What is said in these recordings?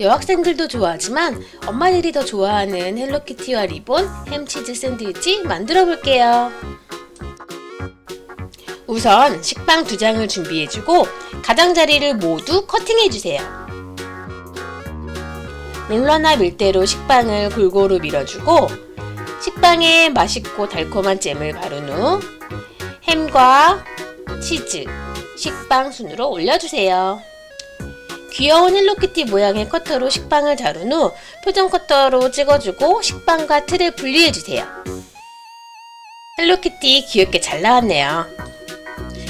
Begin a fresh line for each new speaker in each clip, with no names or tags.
여학생들도 좋아하지만 엄마들이 더 좋아하는 헬로키티와 리본, 햄치즈 샌드위치 만들어 볼게요. 우선 식빵 두 장을 준비해주고 가장자리를 모두 커팅해주세요. 롤러나 밀대로 식빵을 골고루 밀어주고 식빵에 맛있고 달콤한 잼을 바른 후 햄과 치즈, 식빵 순으로 올려주세요. 귀여운 헬로키티 모양의 커터로 식빵을 자른 후 표정 커터로 찍어주고 식빵과 틀을 분리해주세요. 헬로키티 귀엽게 잘 나왔네요.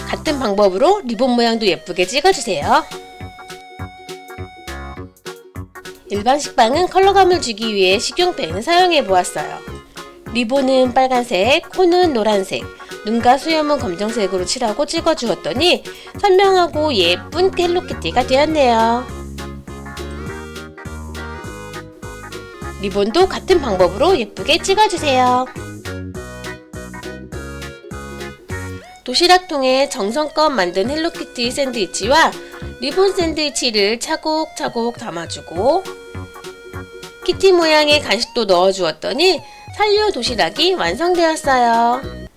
같은 방법으로 리본 모양도 예쁘게 찍어주세요. 일반 식빵은 컬러감을 주기 위해 식용펜을 사용해 보았어요. 리본은 빨간색, 코는 노란색, 눈과 수염은 검정색으로 칠하고 찍어주었더니 선명하고 예쁜 헬로키티가 되었네요. 리본도 같은 방법으로 예쁘게 찍어주세요. 도시락통에 정성껏 만든 헬로키티 샌드위치와 리본 샌드위치를 차곡차곡 담아주고 키티 모양의 간식도 넣어주었더니 살류 도시락이 완성되었어요.